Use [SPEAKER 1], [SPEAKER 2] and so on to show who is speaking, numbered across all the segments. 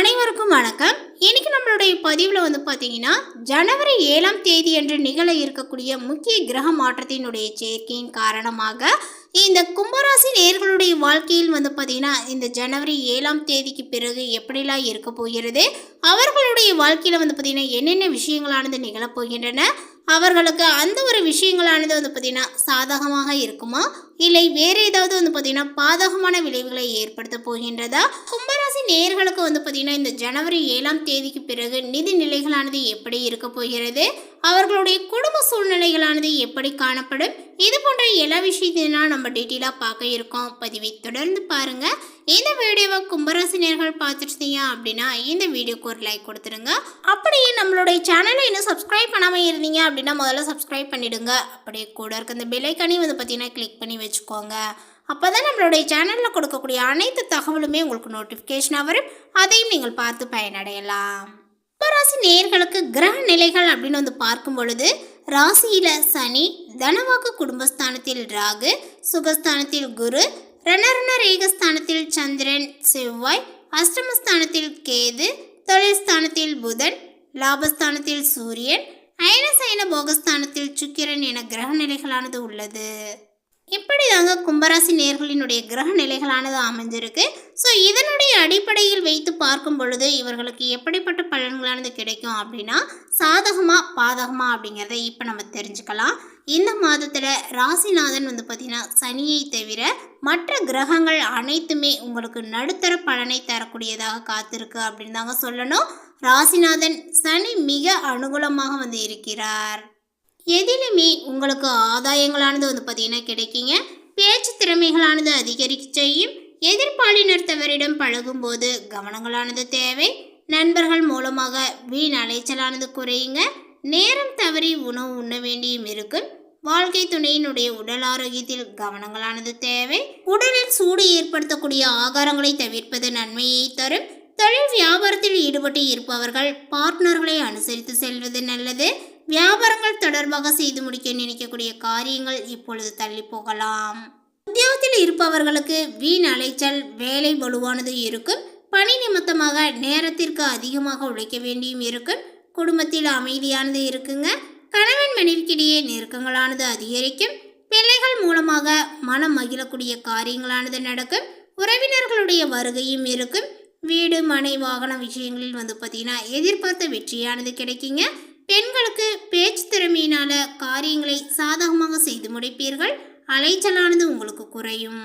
[SPEAKER 1] அனைவருக்கும் வணக்கம். இன்னைக்கு நம்மளுடைய பதிவில் வந்து பார்த்தீங்கன்னா ஜனவரி ஏழாம் தேதி அன்று நிகழ இருக்கக்கூடிய முக்கிய கிரக மாற்றத்தினுடைய சேர்க்கையின் காரணமாக இந்த கும்பராசி நேர்களுடைய வாழ்க்கையில் வந்து பார்த்தீங்கன்னா இந்த ஜனவரி ஏழாம் தேதிக்கு பிறகு எப்படிலாம் இருக்க போகிறது அவர்களுடைய வாழ்க்கையில் வந்து பார்த்தீங்கன்னா என்னென்ன விஷயங்களானது நிகழப்போகின்றன அவர்களுக்கு அந்த ஒரு விஷயங்களானது வந்து பார்த்தீங்கன்னா சாதகமாக இருக்குமா? இல்லை வேறு ஏதாவது வந்து பார்த்திங்கன்னா பாதகமான விளைவுகளை ஏற்படுத்த போகின்றதா? கும்பராசி நேயர்களுக்கு வந்து பார்த்திங்கன்னா இந்த ஜனவரி ஏழாம் தேதிக்கு பிறகு நிதி நிலைகளானது எப்படி இருக்க போகிறது? அவர்களுடைய குடும்ப சூழ்நிலைகளானது எப்படி காணப்படும்? இது போன்ற எல்லா விஷயத்தையும் நம்ம டீட்டெயிலாக பார்க்க இருக்கோம். பதிவை தொடர்ந்து பாருங்கள் இந்த வீடியோவை கும்பராசினியர்கள் பார்த்துட்டீங்க அப்படின்னா இந்த வீடியோக்கு ஒரு லைக் கொடுத்துருங்க. அப்படியே நம்மளுடைய சேனலை இன்னும் சப்ஸ்கிரைப் பண்ணாமல் இருந்தீங்க அப்படின்னா முதல்ல சப்ஸ்கிரைப் பண்ணிடுங்க. அப்படியே கூட இருக்க இந்த பெல்லைக்கானையும் வந்து பார்த்தீங்கன்னா கிளிக் பண்ணி வச்சுக்கோங்க. அப்போ தான் நம்மளுடைய சேனலில் கொடுக்கக்கூடிய அனைத்து தகவலுமே உங்களுக்கு நோட்டிஃபிகேஷனாக வரும். அதையும் நீங்கள் பார்த்து பயனடையலாம். கும்பராசி நேயர்களுக்கு கிரக நிலைகள் அப்படின்னு வந்து பார்க்கும் பொழுது ராசியில் சனி தனவாக்கு குடும்பஸ்தானத்தில் ராகு சுகஸ்தானத்தில் குரு ரணருண ரேகஸ்தானத்தில் சந்திரன் செவ்வாய் அஷ்டமஸ்தானத்தில் கேது தொழில் ஸ்தானத்தில் புதன் லாபஸ்தானத்தில் சூரியன் அயனசைன போகஸ்தானத்தில் சுக்கிரன் என கிரக நிலைகளானது உள்ளது. இப்படி தாங்க கும்பராசி நேர்களினுடைய கிரக நிலைகளானது அமைஞ்சிருக்கு. ஸோ இதனுடைய அடிப்படையில் வைத்து பார்க்கும் பொழுது இவர்களுக்கு எப்படிப்பட்ட பலன்களானது கிடைக்கும் அப்படின்னா சாதகமாக பாதகமாக அப்படிங்கிறத இப்போ நம்ம தெரிஞ்சுக்கலாம். இந்த மாதத்தில் ராசிநாதன் வந்து பார்த்திங்கன்னா சனியை தவிர மற்ற கிரகங்கள் அனைத்துமே உங்களுக்கு நடுத்தர பலனை தரக்கூடியதாக காத்திருக்கு அப்படின்னு தாங்க சொல்லணும். ராசிநாதன் சனி மிக அனுகூலமாக வந்து இருக்கிறார். எதிலுமே உங்களுக்கு ஆதாயங்களானது வந்து பார்த்தீங்கன்னா கிடைக்குங்க. பேச்சு திறமைகளானது அதிகரிக்க செய்யும். எதிர்பாலினத்தவரிடம் பழகும்போது கவனங்களானது தேவை. நண்பர்கள் மூலமாக வீண் அலைச்சலானது குறையுங்க. நேரம் தவறி உணவு உண்ண வேண்டியும் இருக்கும். வாழ்க்கை துணையினுடைய உடல் ஆரோக்கியத்தில் கவனங்களானது தேவை. உடலில் சூடு ஏற்படுத்தக்கூடிய ஆகாரங்களை தவிர்ப்பது நன்மையை தரும். தொழில் வியாபாரத்தில் ஈடுபட்டு இருப்பவர்கள் பார்ட்னர்களை அனுசரித்து செல்வது நல்லது. வியாபாரங்கள் தொடர்பாக செய்து முடிக்க நினைக்கக்கூடிய காரியங்கள் இப்பொழுது தள்ளி போகலாம். உத்தியோகத்தில் இருப்பவர்களுக்கு வீண் அலைச்சல் வேலை வலுவானது இருக்கும் பணி நிமித்தமாக நேரத்திற்கு அதிகமாக உழைக்க வேண்டியும் இருக்கும் குடும்பத்தில் அமைதியானது இருக்குங்க. கணவன் மனைவிக்கிடையே நெருக்கங்களானது அதிகரிக்கும். பிள்ளைகள் மூலமாக மனம் மகிழக்கூடிய காரியங்களானது நடக்கும் உறவினர்களுடைய வருகையும் இருக்கும் வீடு மனை வாகன விஷயங்களில் வந்து பார்த்தீங்கன்னா எதிர்பார்த்த வெற்றியானது கிடைக்குங்க. பெண்களுக்கு பேச்சு திறமையினால காரியங்களை சாதகமாக செய்து முடிப்பீர்கள். அலைச்சலானது உங்களுக்கு குறையும்.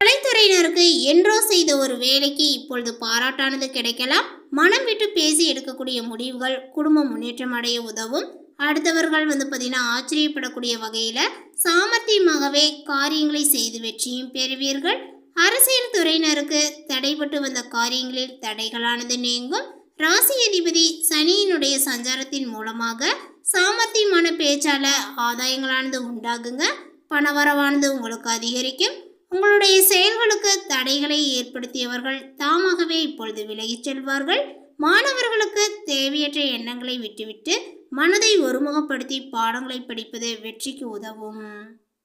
[SPEAKER 1] கலைத்துறையினருக்கு என்றோ செய்த ஒரு வேலைக்கு இப்பொழுது பாராட்டானது கிடைக்கலாம். மனம் விட்டு பேசி எடுக்கக்கூடிய முடிவுகள் குடும்ப முன்னேற்றம் அடைய உதவும். அடுத்தவர்கள் வந்து பார்த்தீங்கன்னா ஆச்சரியப்படக்கூடிய வகையில் சாமர்த்தியமாகவே காரியங்களை செய்து வெற்றியும் பெறுவீர்கள். அரசியல் துறையினருக்கு தடைபட்டு வந்த காரியங்களில் தடைகளானது நீங்கும். ராசி அதிபதி சனியினுடைய சஞ்சாரத்தின் மூலமாக சாமர்த்தியமான பேச்சால ஆதாயங்களானது உண்டாகுங்க. பணவரவானது உங்களுக்கு அதிகரிக்கும். உங்களுடைய செயல்களுக்கு தடைகளை ஏற்படுத்தியவர்கள் தாமாகவே இப்பொழுது விலகிச் செல்வார்கள். மாணவர்களுக்கு தேவையற்ற எண்ணங்களை விட்டுவிட்டு மனதை ஒருமுகப்படுத்தி பாடங்களை படிப்பது வெற்றிக்கு உதவும்.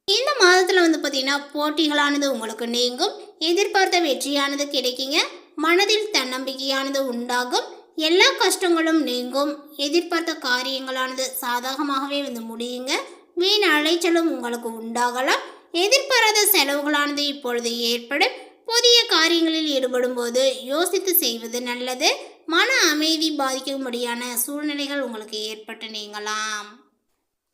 [SPEAKER 1] இந்த மாதத்தில் வந்து பார்த்தீங்கன்னா போட்டிகளானது உங்களுக்கு நீங்கும். எதிர்பார்த்த வெற்றியானது கிடைக்குங்க. மனதில் தன்னம்பிக்கையானது உண்டாகும். எல்லா கஷ்டங்களும் நீங்கும். எதிர்பார்த்த காரியங்களானது சாதகமாகவே வந்து முடியுங்க. வீண் அலைச்சலும் உங்களுக்கு உண்டாகலாம். எதிர்பாராத செலவுகளானது இப்பொழுது ஏற்படும். புதிய காரியங்களில் ஈடுபடும் போது யோசித்து செய்வது நல்லது. மன அமைதி பாதிக்கும்படியான சூழ்நிலைகள் உங்களுக்கு ஏற்பட்டு நீங்கலாம்.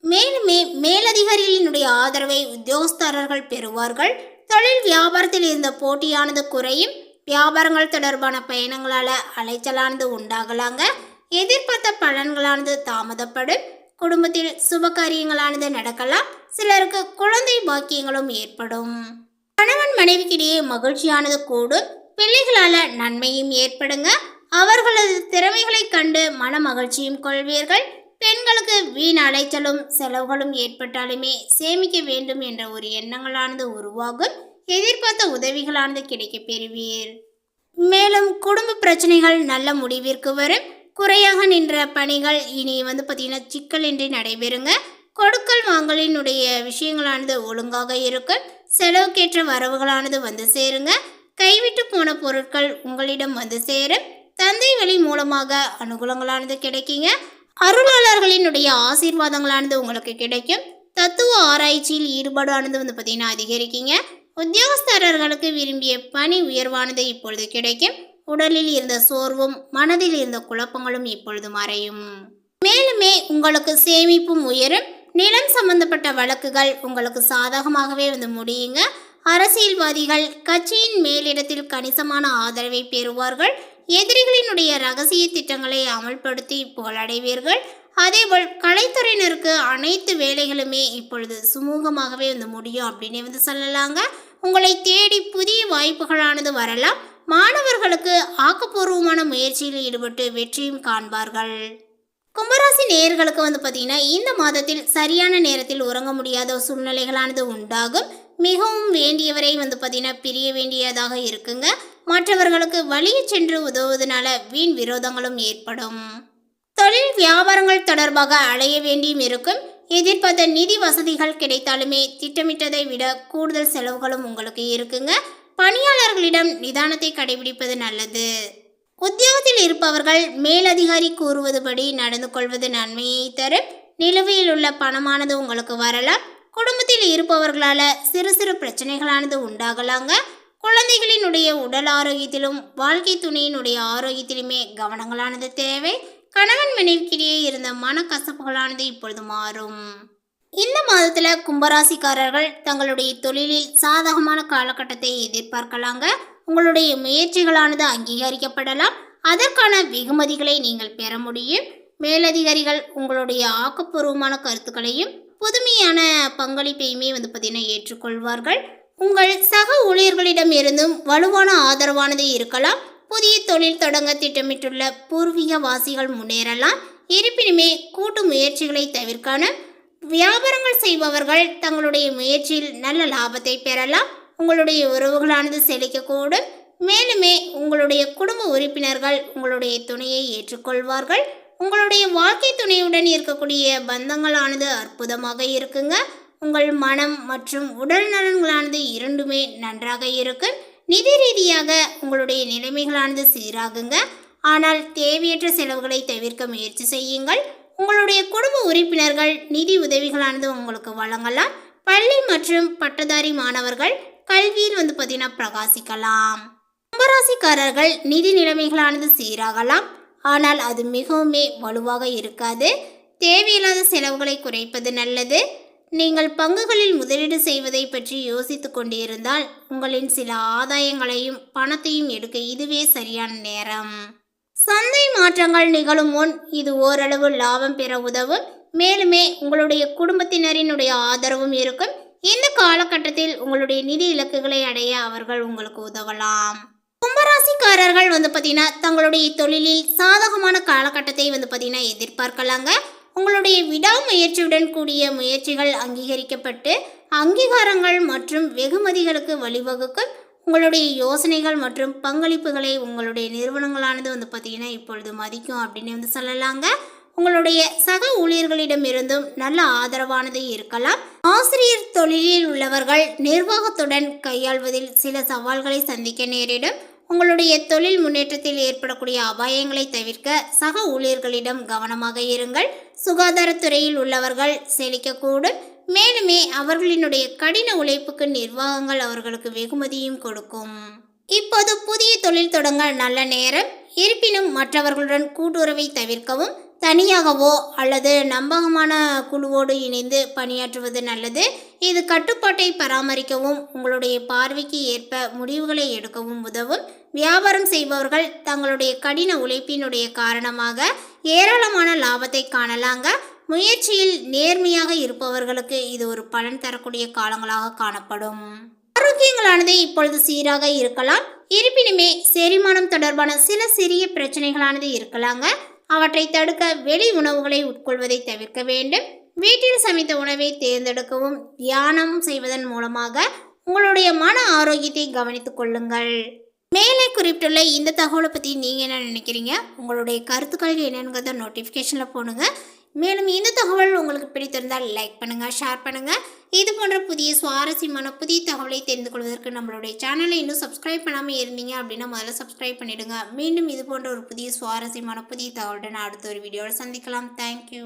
[SPEAKER 1] மேலுமே மேலதிகாரிகளினுடைய ஆதரவை உத்தியோகஸ்தரர்கள் பெறுவார்கள். தொழில் வியாபாரத்தில் இருந்த போட்டியானது குறையும். வியாபாரங்கள் தொடர்பான பயணங்களால் அலைச்சலானது உண்டாகலாங்க. எதிர்பார்த்த பலன்களானது தாமதப்படும். குடும்பத்தில் சுப காரியங்களானது நடக்கலாம். சிலருக்கு குழந்தை பாக்கியங்களும் ஏற்படும். கணவன் மனைவிக்கிடையே மகிழ்ச்சியானது கூடும். பிள்ளைகளால் நன்மையும் ஏற்படுங்க. அவர்களது திறமைகளை கண்டு மன மகிழ்ச்சியும் கொள்வீர்கள். பெண்களுக்கு வீண் அலைச்சலும் செலவுகளும் ஏற்பட்டாலுமே சேமிக்க வேண்டும் என்ற ஒரு எண்ணங்களானது உருவாகும். எதிர்பார்த்த உதவிகளானது கிடைக்கப் பெறுவீர். மேலும் குடும்ப பிரச்சனைகள் நல்ல முடிவிற்கு வரும். குறையாக நின்ற பணிகள் இனி வந்து பார்த்தீங்கன்னா சிக்கலின்றி நடைபெறுங்க. கொடுக்கல் வாங்கலினுடைய விஷயங்களானது ஒழுங்காக இருக்கும். செலவுக்கேற்ற வரவுகளானது வந்து சேருங்க. கைவிட்டு போன பொருட்கள் உங்களிடம் வந்து சேரும். தந்தை வழி மூலமாக அனுகூலங்களானது கிடைக்குங்க. அருளாளர்களினுடைய ஆசீர்வாதங்களானது உங்களுக்கு கிடைக்கும். தத்துவ ஆராய்ச்சியில் ஈடுபாடானது வந்து பார்த்தீங்கன்னா அதிகரிக்குங்க. உத்தியோகஸ்தரர்களுக்கு விரும்பிய பணி உயர்வானது இப்பொழுது கிடைக்கும். உடலில் இருந்த சோர்வும் மனதில் இருந்த குழப்பங்களும் இப்பொழுது மறையும். மேலுமே உங்களுக்கு சேமிப்பும் உயரும். நிலம் சம்பந்தப்பட்ட வழக்குகள் உங்களுக்கு சாதகமாகவே வந்து முடியுங்க. அரசியல்வாதிகள் கட்சியின் மேலிடத்தில் கணிசமான ஆதரவை பெறுவார்கள். எதிரிகளினுடைய ரகசிய திட்டங்களை அமல்படுத்தி புகழடைவீர்கள் அதேபோல் கலைத்துறையினருக்கு அனைத்து வேலைகளுமே இப்பொழுது சுமூகமாகவே வந்து முடியும் அப்படின்னு வந்து சொல்லலாங்க. உங்களை தேடி புதிய வாய்ப்புகளானது வரலாம். மாணவர்களுக்கு ஆக்கப்பூர்வமான முயற்சியில் ஈடுபட்டு வெற்றியும் காண்பார்கள். கும்பராசி நேயர்களுக்கு வந்து பார்த்தீங்கன்னா இந்த மாதத்தில் சரியான நேரத்தில் உறங்க முடியாத சூழ்நிலைகளானது உண்டாகும். மிகவும் வேண்டியவரை வந்து பார்த்தீங்கன்னா பிரிய வேண்டியதாக இருக்குங்க. மற்றவர்களுக்கு வழியே சென்று உதவுவதனால வீண் விரோதங்களும் ஏற்படும். தொழில் வியாபாரங்கள் தொடர்பாக அலைய வேண்டியும் இருக்கும். எதிர்பார்த்த நிதி வசதிகள் கிடைத்தாலுமே திட்டமிட்டதை விட கூடுதல் செலவுகளும் உங்களுக்கு இருக்குங்க. பணியாளர்களிடம் நிதானத்தை கடைபிடிப்பது நல்லது. உத்தியோகத்தில் இருப்பவர்கள் மேலதிகாரி கூறுவதுபடி நடந்து கொள்வது நன்மையை தரும். நிலுவையில் உள்ள பணமானது உங்களுக்கு வரலாம். குடும்பத்தில் இருப்பவர்களால சிறு சிறு பிரச்சனைகளானது உண்டாகலாங்க. குழந்தைகளினுடைய உடல் ஆரோக்கியத்திலும் வாழ்க்கை துணையினுடைய ஆரோக்கியத்திலுமே கவனங்களானது தேவை. கணவன் மனைவிக்கிடையே இருந்த மனக்கசப்புகளானது இப்பொழுது மாறும். இந்த மாதத்துல கும்பராசிக்காரர்கள் தங்களுடைய தொழிலில் சாதகமான காலகட்டத்தை எதிர்பார்க்கலாங்க. உங்களுடைய முயற்சிகளானது அங்கீகரிக்கப்படலாம். அதற்கான வெகுமதிகளை நீங்கள் பெற முடியும். மேலதிகாரிகள் உங்களுடைய ஆக்கப்பூர்வமான கருத்துக்களையும் புதுமையான பங்களிப்பையுமே வந்து பார்த்தீங்கன்னா ஏற்றுக்கொள்வார்கள். உங்கள் சக ஊழியர்களிடம் இருந்தும் வலுவான ஆதரவானது இருக்கலாம். புதிய தொழில் தொடங்க திட்டமிட்டுள்ள பூர்வீக வாசிகள் முன்னேறலாம். இருப்பினுமே கூட்டு முயற்சிகளை தவிர்க்கான வியாபாரங்கள் செய்பவர்கள் தங்களுடைய முயற்சியில் நல்ல லாபத்தை பெறலாம். உங்களுடைய உறவுகளானது செழிக்கக்கூடும். மேலுமே உங்களுடைய குடும்ப உறுப்பினர்கள் உங்களுடைய துணையை ஏற்றுக்கொள்வார்கள். உங்களுடைய வாழ்க்கை துணையுடன் இருக்கக்கூடிய பந்தங்களானது அற்புதமாக இருக்குங்க. உங்கள் மனம் மற்றும் உடல் நலன்களானது இரண்டுமே நன்றாக இருக்கும். நிதி ரீதியாக உங்களுடைய நிலைமைகளானது சீராகுங்க. ஆனால் தேவையற்ற செலவுகளை தவிர்க்க முயற்சி செய்யுங்கள். உங்களுடைய குடும்ப உறுப்பினர்கள் நிதி உதவிகளானது உங்களுக்கு வழங்கலாம். பள்ளி மற்றும் பட்டதாரி மாணவர்கள் கல்வியில் வந்து பார்த்தீங்கன்னா பிரகாசிக்கலாம். கும்பராசிக்காரர்கள் நிதி நிலைமைகளானது சீராகலாம். ஆனால் அது மிகவுமே வலுவாக இருக்காது. தேவையில்லாத செலவுகளை குறைப்பது நல்லது. நீங்கள் பங்குகளில் முதலீடு செய்வதை பற்றி யோசித்து கொண்டிருந்தால் உங்களின் சில ஆதாயங்களையும் பணத்தையும் எடுக்க இதுவே சரியான நேரம். சந்தை மாற்றங்கள் நிகழும் முன் இது ஓரளவு லாபம் பெற உதவும். மேலுமே உங்களுடைய குடும்பத்தினரினுடைய ஆதரவும் இருக்கும். இந்த காலகட்டத்தில் உங்களுடைய நிதி இலக்குகளை அடைய அவர்கள் உங்களுக்கு உதவலாம். கும்பராசிக்காரர்கள் வந்து பார்த்தீங்கன்னா தங்களுடைய தொழிலில் சாதகமான காலகட்டத்தை வந்து பார்த்தீங்கன்னா எதிர்பார்க்கலாங்க. உங்களுடைய விடாமுயற்சியுடன் கூடிய முயற்சிகள் அங்கீகரிக்கப்பட்டு அங்கீகாரங்கள் மற்றும் வெகுமதிகளுக்கு வழிவகுக்கும். உங்களுடைய யோசனைகள் மற்றும் பங்களிப்புகளை உங்களுடைய நிறுவனங்களானது வந்து பார்த்திங்கன்னா இப்பொழுது மதிக்கும் அப்படின்னு வந்து சொல்லலாங்க. உங்களுடைய சக ஊழியர்களிடமிருந்தும் நல்ல ஆதரவானது இருக்கலாம். ஆசிரியர் தொழிலில் உள்ளவர்கள் நிர்வாகத்துடன் கையாள்வதில் சில சவால்களை சந்திக்க நேரிடும். உங்களுடைய தொழில் முன்னேற்றத்தில் ஏற்படக்கூடிய அபாயங்களை தவிர்க்க சக ஊழியர்களிடம் கவனமாக இருங்கள். சுகாதாரத்துறையில் உள்ளவர்கள் செழிக்கக்கூடும். மேலுமே அவர்களினுடைய கடின உழைப்புக்கு நிர்வாகங்கள் அவர்களுக்கு வெகுமதியும் கொடுக்கும். இப்போது புதிய தொழில் தொடங்க நல்ல நேரம். இருப்பினும் மற்றவர்களுடன் கூட்டுறவை தவிர்க்கவும் தனியாகவோ அல்லது நம்பகமான குழுவோடு இணைந்து பணியாற்றுவது நல்லது. இது கட்டுப்பாட்டை பராமரிக்கவும் உங்களுடைய பார்வைக்கு ஏற்ப முடிவுகளை எடுக்கவும் உதவும். வியாபாரம் செய்பவர்கள் தங்களுடைய கடின உழைப்பினுடைய காரணமாக ஏராளமான லாபத்தை காணலாங்க. முயற்சியில் நேர்மையாக இருப்பவர்களுக்கு இது ஒரு பலன் தரக்கூடிய காலங்களாக காணப்படும். ஆரோக்கியங்களானது இப்பொழுது சீராக இருக்கலாம். இருப்பினுமே செரிமானம் தொடர்பான சில சிறிய பிரச்சனைகளானது இருக்கலாங்க. அவற்றை தடுக்க வெளி உணவுகளை உட்கொள்வதை தவிர்க்க வேண்டும். வீட்டில் சமைத்த உணவை தேர்ந்தெடுக்கவும் தியானம் செய்வதன் மூலமாக உங்களுடைய மன ஆரோக்கியத்தை கவனித்துக் கொள்ளுங்கள். மேலே குறிப்பிட்டுள்ள இந்த தகவலை பற்றி நீங்கள் என்ன நினைக்கிறீங்க? உங்களுடைய கருத்துக்கள் என்னங்கிறத நோட்டிஃபிகேஷனில் போடுங்க. மேலும் இந்த தகவல் உங்களுக்கு பிடித்திருந்தால் லைக் பண்ணுங்கள் ஷேர் பண்ணுங்கள் இது போன்ற புதிய சுவாரஸ்யமான புதிய தகவலை தெரிந்து கொள்வதற்கு நம்மளுடைய சேனலை இன்னும் சப்ஸ்கிரைப் பண்ணாமல் இருந்தீங்க அப்படின்னா முதல்ல சப்ஸ்கிரைப் பண்ணிடுங்க. மீண்டும் இது போன்ற ஒரு புதிய சுவாரஸ்யமான புதிய தகவலுடன் அடுத்த ஒரு வீடியோவில் சந்திக்கலாம். தேங்க்யூ